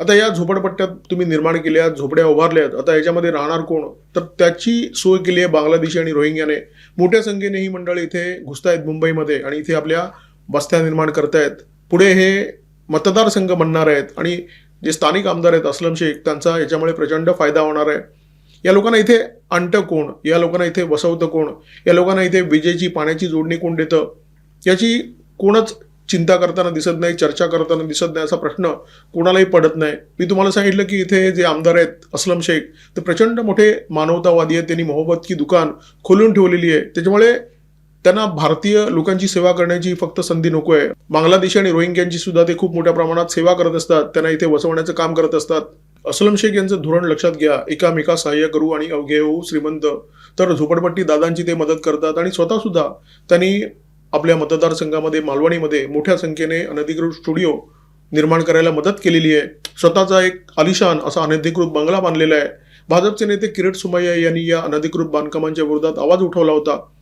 आता या झोपडपट्ट्यात तुम्ही निर्माण केल्या झोपड्या उभारल्यात. आता याच्यामध्ये राहणार कोण? तर त्याची सोय केली आहे बांगलादेशी आणि रोहिंग्याने. मोठ्या संख्येने ही मंडळी इथे घुसतायत मुंबईमध्ये आणि इथे आपल्या वस्त्या निर्माण करतायत. पुढे हे मतदारसंघ बनणार आहेत आणि जे स्थानिक आमदार आहेत अस्लम शेख त्यांचा याच्यामुळे प्रचंड फायदा होणार आहे. या लोकांना इथे आणतं कोण? या लोकांना इथे वसवतं कोण? या लोकांना इथे विजेची पाण्याची जोडणी कोण देतं? याची कोणच चिंता करताना दिसत नाही चर्चा करताना दिसत नाही असा प्रश्न कोणालाही पडत नाही. मी तुम्हाला सांगितलं की इथे जे आमदार आहेत अस्लम शेख ते प्रचंड मोठे मानवतावादी आहेत. त्यांनी मोहब्बत की दुकान खोलून ठेवलेली आहे. त्याच्यामुळे त्यांना भारतीय लोकांची सेवा करण्याची फक्त संधी नको आहे. बांगलादेशी आणि रोहिंग्यांची सुद्धा ते खूप मोठ्या प्रमाणात सेवा करत असतात. त्यांना इथे वसवण्याचं काम करत असतात. अस्लम शेख यांचं धोरण लक्षात घ्या. एकामेका सहाय्य करू आणि अवघे होऊ श्रीमंत. तर झोपडपट्टी दादांची ते मदत करतात आणि स्वतः सुद्धा त्यांनी आपल्या मतदारसंघामध्ये मालवणीमध्ये मोठ्या संख्येने अनधिकृत स्टुडिओ निर्माण करायला मदत केलेली आहे. स्वतःचा एक आलिशान असा अनधिकृत बंगला बांधलेला आहे. भाजपचे नेते किरीट सुमय्या यांनी या अनधिकृत बांधकामांच्या विरोधात आवाज उठवला होता.